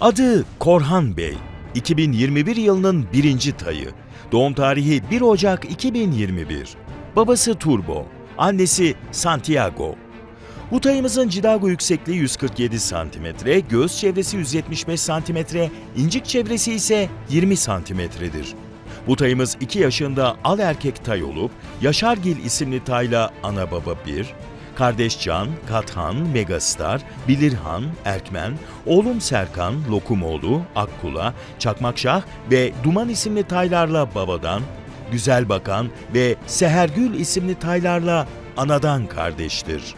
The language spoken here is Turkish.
Adı Korhan Bey. 2021 yılının birinci tayı. Doğum tarihi 1 Ocak 2021. Babası Turbo, annesi Santiago. Bu tayımızın cidago yüksekliği 147 cm, göğüs çevresi 175 cm, incik çevresi ise 20 cm'dir. Bu tayımız 2 yaşında al erkek tay olup Yaşargil isimli tayla ana baba 1, kardeş Can, Kathan, Megastar, Bilirhan, Erkmen, oğlum Serkan, Lokumoğlu, Akkula, Çakmakşah ve Duman isimli taylarla babadan, Güzel Bakan ve Sehergül isimli taylarla anadan kardeştir.